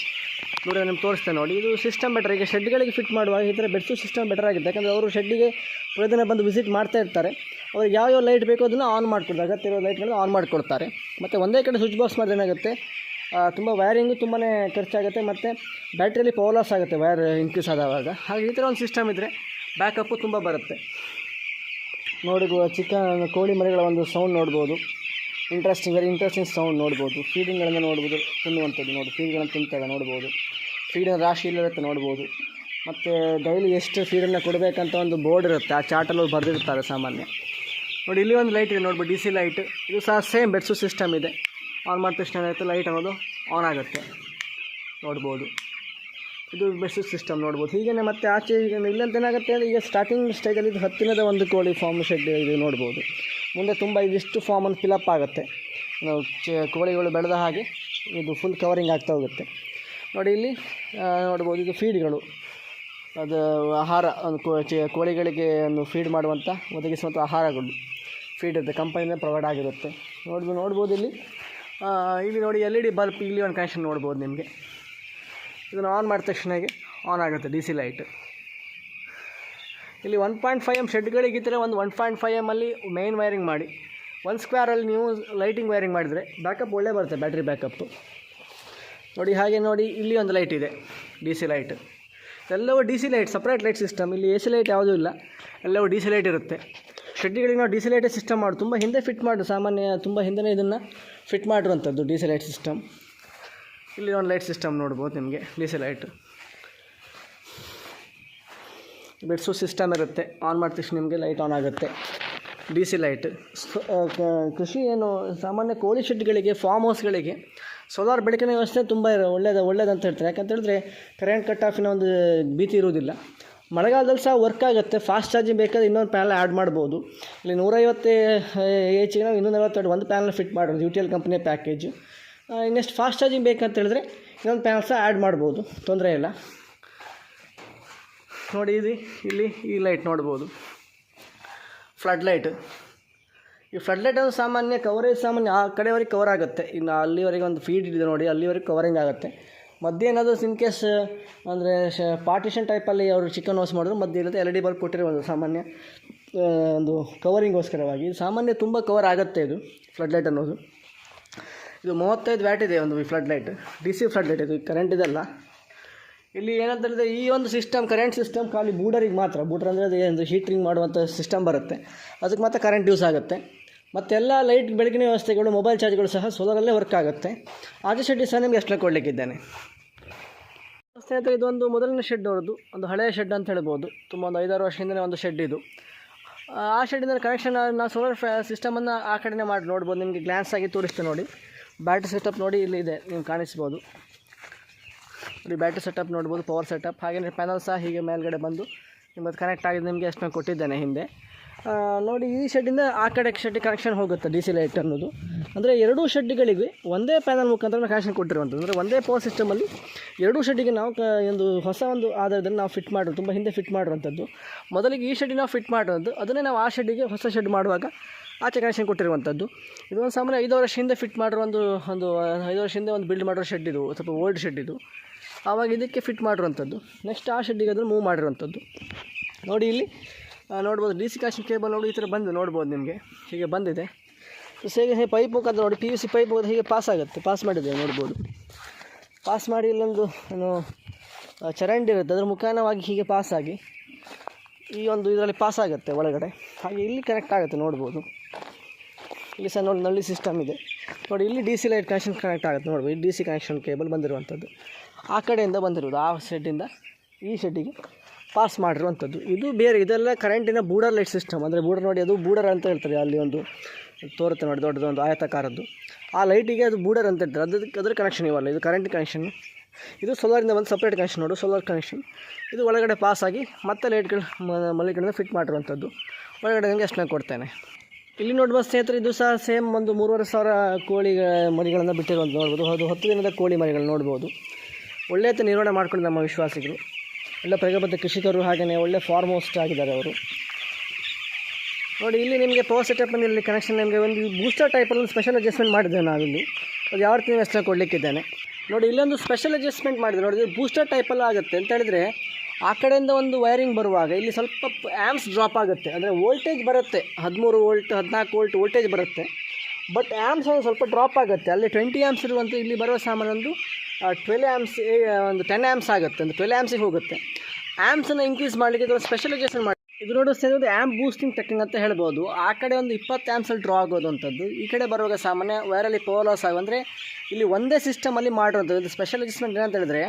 ನೋಡಿ ನಿಮ್ಗೆ ತೋರಿಸ್ತೇನೆ ನೋಡಿ. ಇದು ಸಿಸ್ಟಮ್ ಬೆಟರ್ ಈಗ ಶೆಡ್ಗಳಿಗೆ ಫಿಟ್ ಮಾಡುವಾಗ ಈ ಥರ ಬೆಡ್ಸು ಸಿಸ್ಟಮ್ ಬೆಟರ್ ಆಗಿದೆ ಯಾಕಂದರೆ ಅವರು ಶೆಡ್ಡಿಗೆ ಪ್ರತಿದಿನ ಬಂದು ವಿಸಿಟ್ ಮಾಡ್ತಾ ಇರ್ತಾರೆ. ಅವ್ರಿಗೆ ಯಾವ್ಯಾವ ಲೈಟ್ ಬೇಕೋ ಅದನ್ನು ಆನ್ ಮಾಡ್ಕೊಡ್ತಾರೆ. ಅಗತ್ಯ ಲೈಟ್ಗಳನ್ನ ಆನ್ ಮಾಡಿಕೊಡ್ತಾರೆ. ಮತ್ತು ಒಂದೇ ಕಡೆ ಸ್ವಿಚ್ ಬಾಕ್ಸ್ ಮಾಡಿದ್ರೆ ಏನಾಗುತ್ತೆ? ತುಂಬ ವೈರಿಂಗು ತುಂಬಾ ಖರ್ಚಾಗುತ್ತೆ. ಮತ್ತು ಬ್ಯಾಟ್ರಿಯಲ್ಲಿ ಪವರ್ ಲಾಸ್ ಆಗುತ್ತೆ ವೈರ್ ಇನ್ಕ್ರೀಸ್ ಆದಾಗ ಹಾಗೆ ಈ ಥರ ಒಂದು ಸಿಸ್ಟಮ್ ಇದ್ದರೆ ಬ್ಯಾಕಪ್ಪು ತುಂಬ ಬರುತ್ತೆ. ನೋಡಿ ಚಿಕ್ಕ ಕೋಳಿ ಮರಿಗಳ ಒಂದು ಸೌಂಡ್ ನೋಡ್ಬೋದು. ಇಂಟ್ರೆಸ್ಟಿಂಗ್ ವೆರಿ ಇಂಟ್ರೆಸ್ಟಿಂಗ್ ಸೌಂಡ್ ನೋಡ್ಬೋದು. ಫೀಡಿಂಗ್ಗಳನ್ನು ನೋಡ್ಬೋದು, ತಿನ್ನುವಂಥದ್ದು. ನೋಡಿ ಫೀಡ್ಗಳನ್ನು ತಿಂತಾಗ ನೋಡ್ಬೋದು. ಫೀಡಿನ ರಾಶಿ ಇಲ್ಲಿರುತ್ತೆ ನೋಡ್ಬೋದು. ಮತ್ತು ಡೈಲಿ ಎಷ್ಟು ಫೀಡನ್ನು ಕೊಡಬೇಕಂತ ಒಂದು ಬೋರ್ಡ್ ಇರುತ್ತೆ. ಆ ಚಾರ್ಟಲ್ಲಿ ಬರೆದಿರ್ತಾರೆ ಸಾಮಾನ್ಯ. ನೋಡಿ, ಇಲ್ಲಿ ಒಂದು ಲೈಟ್ ಇದೆ ನೋಡ್ಬೋದು ಡಿ ಸಿ ಲೈಟ್ ಇದು ಸಹ ಸೇಮ್ ಬೆಡ್ಸು ಸಿಸ್ಟಮ್ ಇದೆ. ಆನ್ ಮಾಡಿದ ತಕ್ಷಣ ಏನಾಗುತ್ತೆ? ಲೈಟ್ ಅನ್ನೋದು ಆನ್ ಆಗುತ್ತೆ. ನೋಡ್ಬೋದು. ಇದು ಬೆಸ್ಟ್ ಸಿಸ್ಟಮ್ ನೋಡ್ಬೋದು. ಹೀಗೆ ಮತ್ತೆ ಆಚೆ ಈಗ ಇಲ್ಲಂತ ಏನಾಗುತ್ತೆ ಅಂದರೆ, ಈಗ ಸ್ಟಾರ್ಟಿಂಗ್ ಸ್ಟೇಜಲ್ಲಿ ಇದು ಹತ್ತಿನದ ಒಂದು ಕೋಳಿ ಫಾರ್ಮ್ ಶೆಡ್ ಇದು ನೋಡ್ಬೋದು. ಮುಂದೆ ತುಂಬ ಇದಿಷ್ಟು ಫಾರ್ಮನ್ನು ಫಿಲಪ್ ಆಗುತ್ತೆ. ನಾವು ಕೋಳಿಗಳು ಬೆಳೆದ ಹಾಗೆ ಇದು ಫುಲ್ ಕವರಿಂಗ್ ಆಗ್ತಾ ಹೋಗುತ್ತೆ. ನೋಡಿ ಇಲ್ಲಿ ನೋಡ್ಬೋದು ಇದು ಫೀಡ್ಗಳು ಅದು ಆಹಾರ ಕೋಳಿಗಳಿಗೆ ಒಂದು ಫೀಡ್ ಮಾಡುವಂಥ ಒದಗಿಸುವಂಥ ಆಹಾರಗಳು. ಫೀಡ್ ಇರುತ್ತೆ ಕಂಪನಿಯಿಂದ ಪ್ರೊವೈಡ್ ಆಗಿರುತ್ತೆ. ನೋಡ್ಬೋದು ನೋಡ್ಬೋದು ಇಲ್ಲಿ. ಇಲ್ಲಿ ನೋಡಿ ಎಲ್ ಇ ಡಿ ಬಲ್ಬ್ ಇಲ್ಲಿ ಒಂದು ಕನೆಕ್ಷನ್ ನೋಡ್ಬೋದು ನಿಮಗೆ. ಇದನ್ನು ಆನ್ ಮಾಡಿದ ತಕ್ಷಣಗೆ ಆನ್ ಆಗುತ್ತೆ ಡಿ ಸಿ ಲೈಟ್ ಇಲ್ಲಿ ಒನ್ ಪಾಯಿಂಟ್ ಫೈವ್ ಎಂ ಶೆಡ್ಗಳಿಗಿದ್ದರೆ ಒಂದು ಒನ್ ಪಾಯಿಂಟ್ ಫೈವ್ ಎಮ್ಮಲ್ಲಿ ಮೇನ್ ವೈರಿಂಗ್ ಮಾಡಿ. ಒನ್ ಸ್ಕ್ವೇರಲ್ಲಿ ನೀವು ಲೈಟಿಂಗ್ ವೈರಿಂಗ್ ಮಾಡಿದರೆ ಬ್ಯಾಕಪ್ ಒಳ್ಳೆ ಬರುತ್ತೆ ಬ್ಯಾಟ್ರಿ ಬ್ಯಾಕಪ್ಪು ನೋಡಿ ಹಾಗೆ ನೋಡಿ, ಇಲ್ಲಿ ಒಂದು ಲೈಟ್ ಇದೆ ಡಿ ಸಿ ಲೈಟ್ ಎಲ್ಲವೂ D C light separate light system ಇಲ್ಲಿ ಎ ಸಿ ಲೈಟ್ ಯಾವುದೂ ಇಲ್ಲ. ಎಲ್ಲವೂ ಡಿ ಸಿ ಲೈಟ್ ಇರುತ್ತೆ. ಶೆಡ್ಡಿಗಳಿಗೆ ನಾವು ಡಿ ಸಿ ಲೈಟೇ ಸಿಸ್ಟಮ್ ಮಾಡಿ, ತುಂಬ ಹಿಂದೆ ಫಿಟ್ ಮಾಡಿ, ಸಾಮಾನ್ಯ ತುಂಬ ಹಿಂದೆ ಇದನ್ನು ಫಿಟ್ ಮಾಡಿರುವಂಥದ್ದು ಡಿ ಸಿ ಲೈಟ್ ಸಿಸ್ಟಮ್ ಇಲ್ಲಿ ಒಂದು ಲೈಟ್ ಸಿಸ್ಟಮ್ ನೋಡ್ಬೋದು ನಿಮಗೆ D C light beds system ಇರುತ್ತೆ. ಆನ್ ಮಾಡಿದ ತಕ್ಷಣ ನಿಮಗೆ ಲೈಟ್ ಆನ್ ಆಗುತ್ತೆ. ಡಿ ಸಿ ಲೈಟ್ ಕೃಷಿ ಏನು, ಸಾಮಾನ್ಯ ಕೋಳಿ ಶೆಡ್ಗಳಿಗೆ ಫಾರ್ಮ್ ಹೌಸ್ಗಳಿಗೆ ಸೋಲಾರ್ ಬೆಳಕಿನ ವ್ಯವಸ್ಥೆ ತುಂಬ ಒಳ್ಳೆಯದು ಒಳ್ಳೇದಂತ ಹೇಳ್ತಾರೆ. ಯಾಕಂತ ಹೇಳಿದ್ರೆ ಕರೆಂಟ್ ಕಟ್ ಆಫಿನ ಒಂದು ಭೀತಿ ಇರುವುದಿಲ್ಲ. ಮಳೆಗಾಲದಲ್ಲಿ ಸಹ ವರ್ಕ್ ಆಗುತ್ತೆ ಫಾಸ್ಟ್ ಚಾರ್ಜಿಂಗ್ ಬೇಕಾದ್ರೆ ಇನ್ನೊಂದು ಪ್ಯಾನಲ್ ಆ್ಯಡ್ ಮಾಡ್ಬೋದು. ಇಲ್ಲಿ ನೂರೈವತ್ತು ಎಚ್ಗೆ ನಾವು ಇನ್ನೂರ ನಲವತ್ತೆರಡು, ಒಂದು ಪ್ಯಾನಲ್ ಫಿಟ್ ಮಾಡೋದು ಯು ಟಿ ಎಲ್ ಕಂಪ್ನಿಯ ಪ್ಯಾಕೇಜು ಇನ್ನೆಷ್ಟು ಫಾಸ್ಟ್ ಚಾರ್ಜಿಂಗ್ ಬೇಕಂತ ಹೇಳಿದ್ರೆ, ಇನ್ನೊಂದು ಪ್ಯಾನಲ್ ಸಹ ಆ್ಯಡ್ ಮಾಡ್ಬೋದು, ತೊಂದರೆ ಇಲ್ಲ. ನೋಡಿ ಇಲ್ಲಿ ಈ ಲೈಟ್ ನೋಡ್ಬೋದು. ಫ್ಲಡ್ ಲೈಟ್ ಈ ಫ್ಲಡ್ ಲೈಟ್ ಒಂದು ಸಾಮಾನ್ಯ ಕವರೇಜ್ ಸಾಮಾನ್ಯ ಆ ಕಡೆವರೆಗೆ ಕವರ್ ಆಗುತ್ತೆ. ಇನ್ನು ಅಲ್ಲಿವರೆಗೆ ಒಂದು ಫೀಡ್ ಇದೆ ನೋಡಿ, ಅಲ್ಲಿವರೆಗೆ ಕವರಿಂಗ್ ಆಗುತ್ತೆ. ಮಧ್ಯೆ ಏನಾದರೂ ಇನ್ ಕೇಸ್ ಅಂದರೆ ಶ ಪಾರ್ಟಿಷನ್ ಟೈಪಲ್ಲಿ ಅವರು ಚಿಕನ್ ವಾಶ್ ಮಾಡಿದ್ರು, ಮಧ್ಯೆ ಇರುತ್ತೆ ಎಲ್ ಡಿ ಬಲ್ಬ್ ಸಾಮಾನ್ಯ ಒಂದು ಕವರಿಂಗೋಸ್ಕರವಾಗಿ ಸಾಮಾನ್ಯ ತುಂಬ ಕವರ್ ಆಗುತ್ತೆ ಇದು ಫ್ಲಡ್ ಲೈಟ್ ಅನ್ನೋದು. ಇದು ಮೂವತ್ತೈದು ವ್ಯಾಟ್ ಇದೆ ಒಂದು flood light D C flood light ಇದು ಕರೆಂಟ್ ಇದೆಲ್ಲ. ಇಲ್ಲಿ ಏನಂತ ಹೇಳಿದ್ರೆ ಈ ಒಂದು ಸಿಸ್ಟಮ್ ಕರೆಂಟ್ ಸಿಸ್ಟಮ್ ಖಾಲಿ ಬೂಡರಿಗೆ ಮಾತ್ರ. ಬೂಡರ್ ಅಂದರೆ ಅದು ಏನು ಹೀಟ್ರಿಂಗ್ ಮಾಡುವಂಥ ಸಿಸ್ಟಮ್ ಬರುತ್ತೆ. ಅದಕ್ಕೆ ಮಾತ್ರ ಕರೆಂಟ್ ಯೂಸ್ ಆಗುತ್ತೆ. ಮತ್ತೆಲ್ಲ ಲೈಟ್ ಬೆಳಕಿನ ವ್ಯವಸ್ಥೆಗಳು ಮೊಬೈಲ್ ಚಾರ್ಜ್ಗಳು ಸಹ ಸೋಲರಲ್ಲೇ ವರ್ಕ್ ಆಗುತ್ತೆ. ಆಚೆ ಶೆಡ್ಡಿ ಸಹ ನಿಮಗೆ ಎಷ್ಟು ಕೊಡಲಿಕ್ಕಿದ್ದೇನೆ ಸ್ನೇಹಿತರೆ ಇದೊಂದು ಮೊದಲನೇ ಶೆಡ್ ಅವ್ರದ್ದು. ಒಂದು ಹಳೆಯ ಶೆಡ್ ಅಂತ ಹೇಳ್ಬೋದು. ತುಂಬ ಒಂದು ಐದಾರು ವರ್ಷದಿಂದಲೇ ಒಂದು ಶೆಡ್ ಇದು. ಆ, ಶೆಡ್ಡಿಂದ ಕನೆಕ್ಷನ್ ನಾನು ಸೋಲಾರ್ ಫ್ಯಾ ಸಿಸ್ಟಮನ್ನು ಆ ಕಡೆನೇ ಮಾಡಿ ನೋಡ್ಬೋದು. ನಿಮಗೆ ಗ್ಲಾನ್ಸ್ ಆಗಿ ತೋರಿಸ್ತೇನೆ ನೋಡಿ. ಬ್ಯಾಟ್ರಿ ಸೆಟಪ್ ನೋಡಿ ಇಲ್ಲಿ ಇದೆ ನೀವು ಕಾಣಿಸ್ಬೋದು. ನೋಡಿ ಬ್ಯಾಟ್ರಿ ಸೆಟಪ್ ನೋಡ್ಬೋದು ಪವರ್ ಸೆಟಪ್ ಹಾಗೆ ಪ್ಯಾನಲ್ ಸಹ ಹೀಗೆ ಮೇಲ್ಗಡೆ ಬಂದು ನಿಮ್ಮದು ಕನೆಕ್ಟ್ ಆಗಿದೆ ನಿಮಗೆ ಅಷ್ಟನ್ನು ಕೊಟ್ಟಿದ್ದೇನೆ ಹಿಂದೆ. ನೋಡಿ, ಈ ಶೆಡ್ಡಿಂದ ಆ ಕಡೆ ಶೆಡ್ಡಿಗೆ ಕನೆಕ್ಷನ್ ಹೋಗುತ್ತೆ ಡಿ ಸಿ ಲೈಟ್ ಅನ್ನೋದು. ಅಂದರೆ ಎರಡೂ ಶೆಡ್ಗಳಿಗೆ ಒಂದೇ ಪ್ಯಾನಲ್ ಮುಖಾಂತರ ಕನೆಕ್ಷನ್ ಕೊಟ್ಟಿರುವಂಥದ್ದು. ಅಂದರೆ ಒಂದೇ ಪವರ್ ಸಿಸ್ಟಮಲ್ಲಿ ಎರಡೂ ಶೆಡ್ಡಿಗೆ ನಾವು ಕ, ಒಂದು ಹೊಸ ಒಂದು ಆಧಾರದಲ್ಲಿ ನಾವು ಫಿಟ್ ಮಾಡೋದು ತುಂಬ ಹಿಂದೆ ಫಿಟ್ ಮಾಡಿರುವಂಥದ್ದು ಮೊದಲಿಗೆ ಈ ಶೆಡ್ಡಿಗೆ ನಾವು ಫಿಟ್ ಮಾಡಿರೋದು ಅದನ್ನೇ ನಾವು ಆ ಶೆಡ್ಡಿಗೆ ಹೊಸ ಶೆಡ್ ಮಾಡುವಾಗ ಆಚೆ ಕನೆಕ್ಷನ್ ಕೊಟ್ಟಿರುವಂಥದ್ದು. ಇದು ಒಂದು ಸಾಮಾನ್ಯ ಐದು ವರ್ಷ ಹಿಂದೆ ಫಿಟ್ ಮಾಡಿರೋ ಒಂದು ಒಂದು, ಐದು ವರ್ಷ ಹಿಂದೆ ಒಂದು ಬಿಲ್ಡ್ ಮಾಡಿರೋ ಶೆಡ್ ಇದು, ಸ್ವಲ್ಪ ಓಲ್ಡ್ ಶೆಡ್ ಇದು. ಆವಾಗ ಇದಕ್ಕೆ ಫಿಟ್ ಮಾಡಿರುವಂಥದ್ದು ನೆಕ್ಸ್ಟ್ ಆ ಶೆಡ್ಡಿಗೆ ಅದನ್ನು ಮೂವ್ ಮಾಡಿರುವಂಥದ್ದು. ನೋಡಿ, ಇಲ್ಲಿ ನೋಡ್ಬೋದು ಡಿ ಸಿ ಕನೆಕ್ಷನ್ ಕೇಬಲ್ ನೋಡಿ ಈ ಥರ ಬಂದು ನೋಡ್ಬೋದು ನಿಮಗೆ. ಹೀಗೆ ಬಂದಿದೆ. ಸೇಗೆ ಹೇಗೆ ಪೈಪ್ ಮುಖಾಂತರ ನೋಡಿ ಪಿ ಯು ಸಿ ಪೈಪ್ ಹೋದ್ರೆ ಹೀಗೆ ಪಾಸ್ ಆಗುತ್ತೆ ಪಾಸ್ ಮಾಡಿದೆ ನೋಡ್ಬೋದು. ಪಾಸ್ ಮಾಡಿ ಇಲ್ಲೊಂದು, ಏನು ಚರಂಡಿ ಇರುತ್ತೆ, ಅದರ ಮುಖಾನವಾಗಿ ಹೀಗೆ ಪಾಸ್ ಆಗಿ ಈ ಒಂದು ಇದರಲ್ಲಿ ಪಾಸ್ ಆಗುತ್ತೆ ಒಳಗಡೆ. ಹಾಗೆ ಇಲ್ಲಿ ಕನೆಕ್ಟ್ ಆಗುತ್ತೆ, ನೋಡ್ಬೋದು. ಇಲ್ಲಿ ಸರ್ ನೋಡಿ ನಲ್ಲಿ ಸಿಸ್ಟಮ್ ಇದೆ. ನೋಡಿ, ಇಲ್ಲಿ D C light connection connect ಆಗುತ್ತೆ, ನೋಡ್ಬೋದು. ಡಿ ಸಿ ಕನೆಕ್ಷನ್ ಕೇಬಲ್ ಬಂದಿರುವಂಥದ್ದು. ಆ ಕಡೆಯಿಂದ ಬಂದಿರೋದು ಆ ಶೆಡ್ಡಿಂದ ಈ ಶೆಡ್ಡಿಗೆ ಪಾಸ್ ಮಾಡಿರುವಂಥದ್ದು. ಇದು ಬೇರೆ, ಇದೆಲ್ಲ ಕರೆಂಟಿನ ಬೂಡರ್ ಲೈಟ್ ಸಿಸ್ಟಮ್ ಅಂದರೆ ಬೂಡರ್ ನೋಡಿ, ಅದು ಬೂಡರ್ ಅಂತ ಹೇಳ್ತಾರೆ ಅಲ್ಲಿ ಒಂದು, ತೋರುತ್ತೆ ನೋಡಿ ದೊಡ್ಡದೊಂದು ಆಯತಕಾರದ್ದು. ಆ ಲೈಟಿಗೆ ಅದು ಬೂಡರ್ ಅಂತ ಹೇಳ್ತಾರೆ. ಅದಕ್ಕೆ, ಅದರ ಕನೆಕ್ಷನ್ ಇವಲ್ಲ, ಇದು ಕರೆಂಟ್ ಕನೆಕ್ಷನ್ ಇದು ಸೋಲಾರಿಂದ ಒಂದು ಸಪ್ರೇಟ್ ಕನೆಕ್ಷನ್ ನೋಡು ಸೋಲಾರ್ ಕನೆಕ್ಷನ್ ಇದು ಒಳಗಡೆ ಪಾಸ್ ಆಗಿ ಮತ್ತೆ ಲೈಟ್ಗಳು ಮಲ್ಲಿಗಳಿಂದ ಫಿಟ್ ಮಾಡಿರುವಂಥದ್ದು. ಒಳಗಡೆ ನನಗೆ ಅಷ್ಟನ್ನ ಕೊಡ್ತೇನೆ. ಇಲ್ಲಿ ನೋಡುವ ಸ್ನೇಹಿತರೆ, ಇದು ಸಹ ಸೇಮ್ ಒಂದು ಮೂರುವರೆ ಸಾವಿರ ಕೋಳಿ ಮರಿಗಳನ್ನು ಬಿಟ್ಟಿರುವಂಥ ನೋಡ್ಬೋದು. ಅದು ಹತ್ತು ದಿನದ ಕೋಳಿ ಮರಿಗಳು ನೋಡ್ಬೋದು. ಒಳ್ಳೆಯ ನಿರ್ವಹಣೆ ಮಾಡ್ಕೊಂಡು ನಮ್ಮ ವಿಶ್ವಾಸಿಗಳು. ಒಳ್ಳೆ ಪ್ರಗಬದ್ಧ ಕೃಷಿಕರು ಹಾಗೆಯೇ ಒಳ್ಳೆ ಫಾರ್ಮ್ ಹೋಸ್ಟ್ ಆಗಿದ್ದಾರೆ ಅವರು. ನೋಡಿ, ಇಲ್ಲಿ ನಿಮಗೆ ಪವರ್ ಸೆಟಪ್ಪಲ್ಲಿ ಇಲ್ಲಿ ಕನೆಕ್ಷನ್ ನಿಮಗೆ ಒಂದು ಬೂಸ್ಟರ್ ಟೈಪಲ್ಲಿ ಒಂದು ಸ್ಪೆಷಲ್ ಅಡ್ಜಸ್ಟ್ಮೆಂಟ್ ಮಾಡಿದ್ದೇವೆ ನಾವಿಲ್ಲಿ. ಅದು ಯಾವ ರೀತಿ ಎಕ್ಸ್ಟ್ರಾ ಕೊಡಲಿಕ್ಕಿದ್ದೇನೆ. ನೋಡಿ, ಇಲ್ಲೊಂದು ಸ್ಪೆಷಲ್ ಅಡ್ಜಸ್ಟ್ಮೆಂಟ್ ಮಾಡಿದೆ ನೋಡಿ ಬೂಸ್ಟರ್ ಟೈಪಲ್ಲಿ ಆಗುತ್ತೆ. ಅಂತ ಹೇಳಿದ್ರೆ, ಆ ಕಡೆಯಿಂದ ಒಂದು ವೈರಿಂಗ್ ಬರುವಾಗ ಇಲ್ಲಿ ಸ್ವಲ್ಪ ಆ್ಯಮ್ಸ್ ಡ್ರಾಪ್ ಆಗುತ್ತೆ. ಅಂದರೆ ವೋಲ್ಟೇಜ್ ಬರುತ್ತೆ. ಹದಿಮೂರು ವೋಲ್ಟ್ ಹದಿನಾಲ್ಕು ವೋಲ್ಟ್ ವೋಲ್ಟೇಜ್ ಬರುತ್ತೆ. ಬಟ್ ಆ್ಯಮ್ಸ್ ಒಂದು ಸ್ವಲ್ಪ ಡ್ರಾಪ್ ಆಗುತ್ತೆ. ಅಲ್ಲಿ ಟ್ವೆಂಟಿ ಆ್ಯಮ್ಸ್ ಇರುವಂಥ ಇಲ್ಲಿ ಬರುವ ಸಾಮಾನು ಒಂದು ಟ್ವೆಲ್ ಆ್ಯಮ್ಸ್ ಒಂದು ಟೆನ್ ಆ್ಯಮ್ಸ್ ಆಗುತ್ತೆ, ಒಂದು ಟ್ವೆಲ್ ಆ್ಯಮ್ಸಿಗೆ ಹೋಗುತ್ತೆ. ಆ್ಯಮ್ಸನ್ನು ಇನ್ಕ್ರೀಸ್ ಮಾಡಲಿಕ್ಕೆ ಇದರ ಸ್ಪೆಷಲ್ ಅಡ್ಜಸ್ಟ್ಮೆಂಟ್ ಮಾಡಿ ಇದು ನೋಡಿ ಸ್ನೇಹಿತರೆ ಆ್ಯಮ್ ಬೂಸ್ಟಿಂಗ್ ಟೆಕ್ನಿಕ್ ಅಂತ ಹೇಳ್ಬೋದು. ಆ ಕಡೆ ಒಂದು ಇಪ್ಪತ್ತು ಆ್ಯಮ್ಸಲ್ಲಿ ಡ್ರಾ ಆಗೋದು ಅಂಥದ್ದು ಈ ಕಡೆ ಬರುವಾಗ ಸಾಮಾನ್ಯ ವೈರಲ್ಲಿ ಪವರ್ ಲಾಸ್ ಅಂದರೆ ಇಲ್ಲಿ ಒಂದೇ ಸಿಸ್ಟಮಲ್ಲಿ ಮಾಡಿರೋದು ಇದು ಸ್ಪೆಷಲ್ ಅಡ್ಜಸ್ಟ್ಮೆಂಟ್ ಏನಂತ ಹೇಳಿದ್ರೆ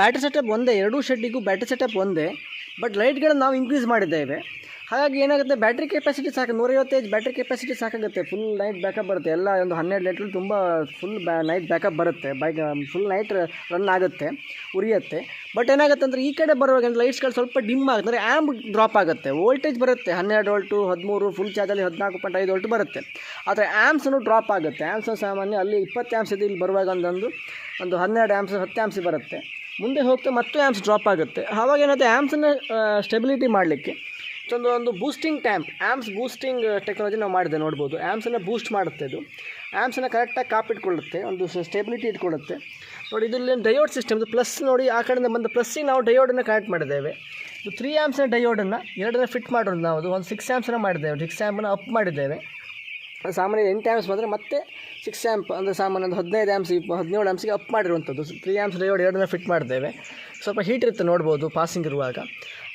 ಬ್ಯಾಟ್ರಿ ಸೆಟಪ್ ಒಂದೇ, ಎರಡೂ ಶೆಡ್ಡಿಗೂ ಬ್ಯಾಟ್ರಿ ಸೆಟಪ್ ಒಂದೇ ಬಟ್ ಲೈಟ್ಗಳನ್ನು ನಾವು ಇನ್ಕ್ರೀಸ್ ಮಾಡಿದ್ದೇವೆ. ಹಾಗಾಗಿ ಏನಾಗುತ್ತೆ ಬ್ಯಾಟ್ರಿ ಕೆಪಾಸಿಟಿ ಸಾಕು, ನೂರೈವತ್ತು ಎಚ್ ಬ್ಯಾಟ್ರಿ ಕೆಪಾಸಿಟಿ ಸಾಕಾಗುತ್ತೆ ಫುಲ್ ನೈಟ್ ಬ್ಯಾಕಪ್ ಬರುತ್ತೆ. ಎಲ್ಲ ಒಂದು ಹನ್ನೆರಡು ಲೀಟ್ರ್ ತುಂಬ ಫುಲ್ ಬ್ಯಾ ನೈಟ್ ಬ್ಯಾಕಪ್ ಬರುತ್ತೆ. ಬೈಕ್ ಫುಲ್ ನೈಟ್ ರನ್ ಆಗುತ್ತೆ, ಉರಿಯುತ್ತೆ. ಬಟ್ ಏನಾಗುತ್ತೆ ಅಂದರೆ, ಈ ಕಡೆ ಬರುವಾಗ ಲೈಟ್ಸ್ಗಳು ಸ್ವಲ್ಪ ಡಿಮ್ ಆಗುತ್ತೆ. ಅಂದರೆ ಆ್ಯಂಬ್ ಡ್ರಾಪ್ ಆಗುತ್ತೆ. ವೋಲ್ಟೇಜ್ ಬರುತ್ತೆ. ಹನ್ನೆರಡು ವೋಲ್ಟು ಹದಿಮೂರು ಫುಲ್ ಚಾರ್ಜಲ್ಲಿ ಹದಿನಾಲ್ಕು ಪಾಯಿಂಟ್ ಐದು ವೋಲ್ಟ್ ಬರುತ್ತೆ. ಆದರೆ ಆ್ಯಮ್ಸನ್ನು ಡ್ರಾಪ್ ಆಗುತ್ತೆ. ಆ್ಯಮ್ಸ್ ಸಾಮಾನ್ಯ ಅಲ್ಲಿ ಇಪ್ಪತ್ತು ಆ್ಯಮ್ಸ್ ಇದೆ ಇಲ್ಲಿ ಬರುವಾಗ ಒಂದೊಂದು ಒಂದು ಹನ್ನೆರಡು ಆ್ಯಮ್ಸ್ ಹತ್ತು ಆ್ಯಮ್ಸ್ ಬರುತ್ತೆ. ಮುಂದೆ ಹೋಗ್ತಾ ಮತ್ತೆ ಆ್ಯಮ್ಸ್ ಡ್ರಾಪ್ ಆಗುತ್ತೆ. ಆವಾಗ ಏನಾಗುತ್ತೆ ಆ್ಯಮ್ಸನ್ನು ಸ್ಟೆಬಿಲಿಟಿ ಮಾಡಲಿಕ್ಕೆ ಒಂದು ಒಂದು ಬೂಸ್ಟಿಂಗ್ ಟ್ಯಾಂಪ್ ಆ್ಯಮ್ಸ್ ಬೂಸ್ಟಿಂಗ್ ಟೆಕ್ನಾಲಜಿ ನಾವು ಮಾಡಿದೆ, ನೋಡ್ಬೋದು. ಆ್ಯಮ್ಸನ್ನು ಬೂಸ್ಟ್ ಮಾಡುತ್ತೆ ಇದು. ಆ್ಯಮ್ಸನ್ನು ಕರೆಕ್ಟಾಗಿ ಕಾಪಿಟ್ಕೊಳ್ಳುತ್ತೆ, ಒಂದು ಸ್ಟೆಬಿಲಿಟಿ ಇಟ್ಕೊಳ್ಳುತ್ತೆ. ನೋಡಿ, ಇದರಲ್ಲಿ ಡಯೋಡ್ ಸಿಸ್ಟಮ್ ಇದು? ಪ್ಲಸ್ ನೋಡಿ, ಆ ಕಡೆಯಿಂದ ಬಂದ ಪ್ಲಸ್ಸಿಗೆ ನಾವು ಡಯೋಡನ್ನು ಕನೆಕ್ಟ್ ಮಾಡಿದ್ದೇವೆ. ಇದು ತ್ರೀ ಆ್ಯಮ್ಸ್ನ ಡಯೋಡನ್ನು ಎರಡನ್ನ ಫಿಟ್ ಮಾಡೋದು ನಾವು. ಅದು ಒಂದು ಸಿಕ್ಸ್ ಆ್ಯಮ್ಸನ್ನು ಮಾಡಿದ್ದೇವೆ. ಸಿಕ್ಸ್ ಆ್ಯಂಪನ್ನು ಅಪ್ ಮಾಡಿದ್ದೇವೆ. ಸಾಮಾನ್ಯ ಎಂಟು ಆ್ಯಮ್ಸ್ ಬಂದರೆ ಮತ್ತೆ ಸಿಕ್ಸ್ ಆ್ಯಂಪ್ ಅಂದರೆ ಸಾಮಾನ್ಯ ಒಂದು ಹದಿನೈದು ಆ್ಯಮ್ಸ್ ಹದಿನೇಳು ಆ್ಯಮ್ಸ್ಗೆ ಅಪ್ ಮಾಡಿರುವಂಥದ್ದು. ತ್ರೀ ಆ್ಯಮ್ಸ್ ಡಯೋಡ್ ಎರಡನ್ನ ಫಿಟ್ ಮಾಡ್ತೇವೆ. ಸ್ವಲ್ಪ ಹೀಟ್ ಇರುತ್ತೆ ನೋಡ್ಬೋದು ಪಾಸಿಂಗ್ ಇರುವಾಗ.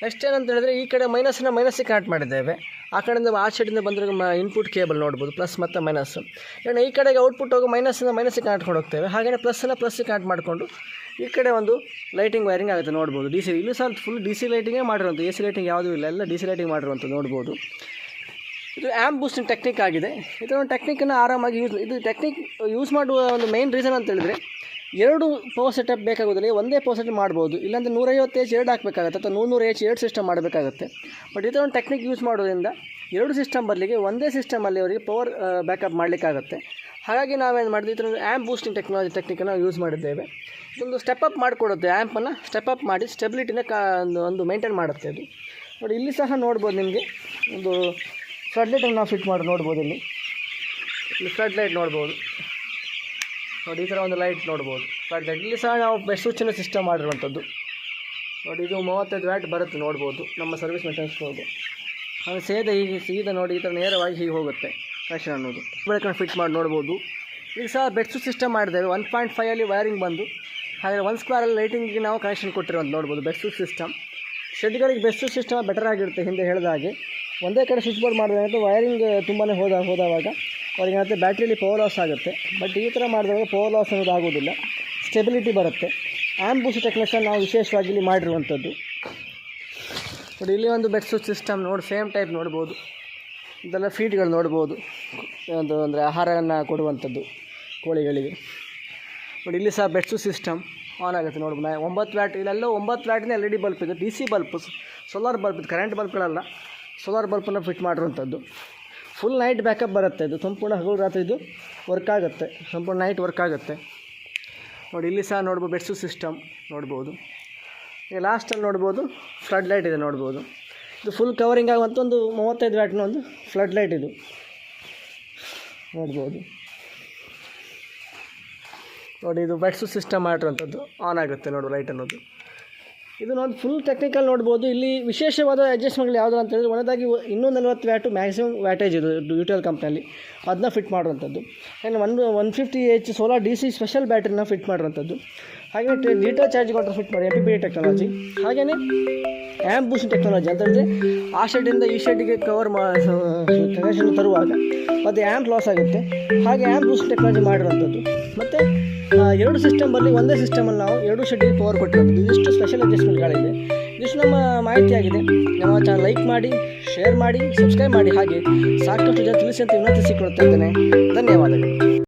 ನೆಕ್ಸ್ಟ್ ಏನಂತ ಹೇಳಿದ್ರೆ ಈ ಕಡೆ ಮೈನಸ್ನ ಮೈನಸ್ಸಿಗೆ ಕನೆಕ್ಟ್ ಮಾಡಿದ್ದೇವೆ. ಆ ಕಡೆಯಿಂದ ಆ ಸೈಡಿಂದ ಬಂದಿರೋ ಇನ್ಪುಟ್ ಕೇಬಲ್ ನೋಡ್ಬೋದು ಪ್ಲಸ್ ಮತ್ತು ಮೈನಸ್ ಇನ್ನು ಈ ಕಡೆಗೆ ಔಟ್ಪುಟ್ ಹೋಗಿ ಮೈನಸ್ಸಿಂದ ಮೈನಸ್ಸಿಗೆ ಕನೆಕ್ಟ್ ಹೋಗ್ತೇವೆ ಹಾಗೆಯೇ ಪ್ಲಸ್ಸನ್ನು ಪ್ಲಸ್ಸಿಗೆ ಕನೆಕ್ಟ್ ಮಾಡಿಕೊಂಡು ಈ ಕಡೆ ಒಂದು ಲೈಟಿಂಗ್ ವೈರಿಂಗ್ ಆಗುತ್ತೆ ನೋಡ್ಬೋದು. ಡಿ ಸಿ ಇಲ್ಲಿ ಸಹ ಫುಲ್ ಡಿ ಸಿ ಲೈಟಿಂಗೇ ಮಾಡಿರುವಂಥ ಎ ಸಿ ಲೈಟಿಂಗ್ ಯಾವುದೂ ಇಲ್ಲ. ಎಲ್ಲ ಡಿ ಸಿ ಲೈಟಿಂಗ್ ಮಾಡಿರುವಂಥದ್ದು ನೋಡ್ಬೋದು. ಇದು ಆ್ಯಂಪ್ ಬೂಸ್ಟಿಂಗ್ ಟೆಕ್ನಿಕ್ ಆಗಿದೆ. ಇದನ್ನು ಟೆಕ್ನಿಕನ್ನು ಆರಾಮಾಗಿ ಯೂಸ್ ಇದು ಟೆಕ್ನಿಕ್ ಯೂಸ್ ಮಾಡುವ ಒಂದು ಮೇನ್ ರೀಸನ್ ಅಂತ ಹೇಳಿದ್ರೆ, ಎರಡು ಪವರ್ ಸೆಟಪ್ ಬೇಕಾಗೋದಿಲ್ಲ ಒಂದೇ ಪವರ್ ಸೆಟಪ್ ಮಾಡ್ಬೋದು. ಇಲ್ಲಾಂದರೆ ನೂರೈವತ್ತು ಎಚ್ ಎರಡು ಹಾಕಬೇಕಾಗತ್ತೆ, ಅಥವಾ ನೂರು ಎಚ್ ಎರಡು ಸಿಸ್ಟಮ್ ಮಾಡಬೇಕಾಗತ್ತೆ. ಬಟ್ ಇದರ ಒಂದು ಟೆಕ್ನಿಕ್ ಯೂಸ್ ಮಾಡೋದ್ರಿಂದ ಎರಡು ಸಿಸ್ಟಮ್ ಬದಲಿಗೆ ಒಂದೇ ಸಿಸ್ಟಮಲ್ಲಿ ಅವರಿಗೆ ಪವರ್ ಬ್ಯಾಕಪ್ ಮಾಡಲಿಕ್ಕಾಗತ್ತೆ. ಹಾಗಾಗಿ ನಾವೇನು ಮಾಡಿದ್ವಿ ಇದರ ಆ್ಯಂಪ್ ಬೂಸ್ಟಿಂಗ್ ಟೆಕ್ನಾಲಜಿ ಟೆಕ್ನಿಕನ್ನು ಯೂಸ್ ಮಾಡಿದ್ದೇವೆ. ಇದೊಂದು ಸ್ಟೆಪ್ ಅಪ್ ಮಾಡಿಕೊಡುತ್ತೆ ಆ್ಯಂಪನ್ನು ಸ್ಟೆಪ್ ಅಪ್ ಮಾಡಿ ಸ್ಟೆಬಿಲಿಟಿನ ಕಾ ಒಂದು ಒಂದು ಮೇಂಟೈನ್ ಮಾಡುತ್ತೆ ಅದು. ಬಟ್ ಇಲ್ಲಿ ಸಹ ನೋಡ್ಬೋದು ನಿಮಗೆ, ಒಂದು ಫ್ಲಡ್ ಲೈಟನ್ನು ನಾವು ಫಿಟ್ ಮಾಡಿ, ನೋಡ್ಬೋದು ಇಲ್ಲಿ. ಇಲ್ಲಿ ಫ್ಲಡ್ ಲೈಟ್ ನೋಡ್ಬೋದು. ನೋಡಿ, ಈ ಥರ ಒಂದು ಲೈಟ್ ನೋಡ್ಬೋದು. ಫ್ಲಡ್ ಲೈಟ್ ಇಲ್ಲಿ ಸಹ ನಾವು ಬೆಸ್ಟ್ ಸೂಚನೆ ಸಿಸ್ಟಮ್ ಮಾಡಿರುವಂಥದ್ದು. ನೋಡಿ, ಇದು ಮೂವತ್ತೈದು ವ್ಯಾಟ್ ಬರುತ್ತೆ, ನೋಡ್ಬೋದು. ನಮ್ಮ ಸರ್ವಿಸ್ ಮೆಷನ್ಸ್ ಹಾಗೆ ಸೇದ ಹೀಗೆ, ಸೀದಾ ನೋಡಿ, ಈ ಥರ ನೇರವಾಗಿ ಹೀಗೆ ಹೋಗುತ್ತೆ. ಕನೆಕ್ಷನ್ ಅನ್ನೋದು. ಬೆಳಕನ್ನು ಫಿಟ್ ಮಾಡಿ ನೋಡ್ಬೋದು. ಈಗ ಸಹ ಬೆಸ್ಟ್ ಸಿಸ್ಟಮ್ ಮಾಡಿದ್ದೇವೆ. ಒನ್ ಪಾಯಿಂಟ್ ಫೈವಲ್ಲಿ ವೈರಿಂಗ್ ಬಂದು. ಹಾಗೆ ಒನ್ ಸ್ಕ್ವೇರಲ್ಲಿ ಲೈಟಿಂಗಿಗೆ ನಾವು ಕನೆಕ್ಷನ್ ಕೊಟ್ಟಿರೋದು ನೋಡ್ಬೋದು ಬೆಸ್ಟ್ ಸಿಸ್ಟಮ್ ಶೆಡ್ಗಳಿಗೆ ಬೆಸ್ಟ್ ಸಿಸ್ಟಮ್ ಬೆಟರ್ ಆಗಿರುತ್ತೆ, ಹಿಂದೆ ಹೇಳಿದ ಹಾಗೆ. ಒಂದೇ ಕಡೆ ಸ್ವಿಚ್ ಬೋರ್ಡ್ ಮಾಡಿದ್ರೆ ವೈರಿಂಗ್ ತುಂಬಾ ಹೋದ ಹೋದಾಗ ಅವ್ರಿಗೆ ಏನಾಗುತ್ತೆ ಬ್ಯಾಟ್ರಿಯಲ್ಲಿ ಪವರ್ ಲಾಸ್ ಆಗುತ್ತೆ. ಬಟ್ ಈ ಥರ ಮಾಡಿದಾಗ ಪವರ್ ಲಾಸ್ ಅನ್ನೋದು ಆಗೋದಿಲ್ಲ. ಸ್ಟೆಬಿಲಿಟಿ ಬರುತ್ತೆ. ಆ್ಯಂಬೂಸ್ ಟೆಕ್ನಿಷನ್ ನಾವು ವಿಶೇಷವಾಗಿ ಇಲ್ಲಿ ಮಾಡಿರುವಂಥದ್ದು. ನೋಡಿ, ಇಲ್ಲಿ ಒಂದು ಬೆಡ್ ಸಿಸ್ಟಮ್ ನೋಡಿ ಸೇಮ್ ಟೈಪ್ ನೋಡ್ಬೋದು. ಇದೆಲ್ಲ ಫೀಡ್ಗಳು ನೋಡ್ಬೋದು. ಒಂದು, ಅಂದರೆ ಆಹಾರವನ್ನು ಕೊಡುವಂಥದ್ದು ಕೋಳಿಗಳಿಗೆ. ನೋಡಿ, ಇಲ್ಲಿ ಸಹ ಬೆಡ್ಸು ಸಿಸ್ಟಮ್ ಆನ್ ಆಗುತ್ತೆ ನೋಡ್ಬೋದು. ನಾ ಒಂಬತ್ತು ವ್ಯಾಟ್ ಇಲ್ಲೆಲ್ಲ ಒಂಬತ್ತು ವ್ಯಾಟ್ನೇ ಎಲ್ ಇ ಡಿ ಬಲ್ಪ್ ಇದೆ. D C bulb solar bulb, ಇದು ಕರೆಂಟ್ ಬಲ್ಪ್ಗಳಲ್ಲ. ಸೋಲಾರ್ ಬಲ್ಪನ್ನು ಫಿಟ್ ಮಾಡಿರೋಂಥದ್ದು ಫುಲ್ ನೈಟ್ ಬ್ಯಾಕಪ್ ಬರುತ್ತೆ ಇದು. ಸಂಪೂರ್ಣ ಹಗಲು ರಾತ್ರಿ ಇದು ವರ್ಕ್ ಆಗುತ್ತೆ. ಸಂಪೂರ್ಣ ನೈಟ್ ವರ್ಕ್ ಆಗುತ್ತೆ. ನೋಡಿ, ಇಲ್ಲಿ ಸಹ ನೋಡ್ಬೋದು ಬೆಡ್ಸು ಸಿಸ್ಟಮ್ ನೋಡ್ಬೋದು. ಈಗ ಲಾಸ್ಟಲ್ಲಿ ನೋಡ್ಬೋದು ಫ್ಲಡ್ ಲೈಟ್ ಇದೆ ನೋಡ್ಬೋದು. ಇದು ಫುಲ್ ಕವರಿಂಗ್ ಆಗುವಂಥ ಒಂದು ಮೂವತ್ತೈದು ವ್ಯಾಟ್ನ ಒಂದು ಫ್ಲಡ್ ಲೈಟ್ ಇದು. ನೋಡ್ಬೋದು. ನೋಡಿ, ಇದು ಬೆಡ್ಸು ಸಿಸ್ಟಮ್ ಮಾಡಿರೋಂಥದ್ದು ಆನ್ ಆಗುತ್ತೆ ನೋಡು ಲೈಟ್ ಅನ್ನೋದು. ಇದು ನಾವು ಫುಲ್ ಟೆಕ್ನಿಕಲ್ ನೋಡ್ಬೋದು. ಇಲ್ಲಿ ವಿಶೇಷವಾದ ಅಡ್ಜಸ್ಟ್ಮೆಂಟ್ಗಳು ಯಾವುದು ಅಂತ ಹೇಳಿದ್ರೆ ಒಣದಾಗಿ ಇನ್ನೂ ನಲ್ವತ್ತು ವ್ಯಾಟು ಮ್ಯಾಕ್ಸಿಮಮ್ ವ್ಯಾಟೇಜ್ ಇದು ಡ್ಯೂಟಲ್ ಕಂಪ್ನಿಯಲ್ಲಿ ಅದನ್ನ ಫಿಟ್ ಮಾಡುವಂಥದ್ದು. And one one fifty H solar DC C special ಬ್ಯಾಟ್ರಿನ ಫಿಟ್ ಮಾಡುವಂಥದ್ದು. ಹಾಗೆಯೇ ಡೇಟಾ ಚಾರ್ಜ್ ಕೊಟ್ಟರೆ ಫಿಟ್ ಮಾಡಿ ಎಂ ಪಿ ಪಿ ಟೆಕ್ನಾಲಜಿ ಹಾಗೆಯೇ ಆ್ಯಂಪ್ ಬೂಸ್ಟ್ ಟೆಕ್ನಾಲಜಿ ಅಂತಂದರೆ ಆ ಶೆಡ್ಡಿಂದ ಈ ಶೆಡ್ಡಿಗೆ ಕವರ್ ಮಾಡಿ ತರುವಾಗ ಮತ್ತು ಆ್ಯಂಪ್ ಲಾಸ್ ಆಗುತ್ತೆ. ಹಾಗೆ ಆ್ಯಂಪ್ ಬೂಸ್ಟ್ ಟೆಕ್ನಾಲಜಿ ಮಾಡಿರುವಂಥದ್ದು. ಮತ್ತು ಎರಡು ಸಿಸ್ಟಮಲ್ಲಿ ಒಂದೇ ಸಿಸ್ಟಮಲ್ಲಿ ನಾವು ಎರಡು ಶೆಡ್ಯೂಲ್ ಪವರ್ ಕೊಟ್ಟಿರೋದು. ಇದಿಷ್ಟು ಸ್ಪೆಷಲ್ ಅಡ್ಜಸ್ಟ್ಮೆಂಟ್ಗಳಿದೆ ಇದಿಷ್ಟು ನಮ್ಮ ಮಾಹಿತಿ ಆಗಿದೆ. ನಮ್ಮ ಚಾನಲ್ ಲೈಕ್ ಮಾಡಿ ಶೇರ್ ಮಾಡಿ ಸಬ್ಸ್ಕ್ರೈಬ್ ಮಾಡಿ. ಹಾಗೆ ಸಾಕಷ್ಟು ಜನ ತಿಳಿಸಿ ಅಂತ ವಿನಂತಿಸಿಕೊಳ್ತಾ ಇದ್ದೇನೆ. ಧನ್ಯವಾದಗಳು.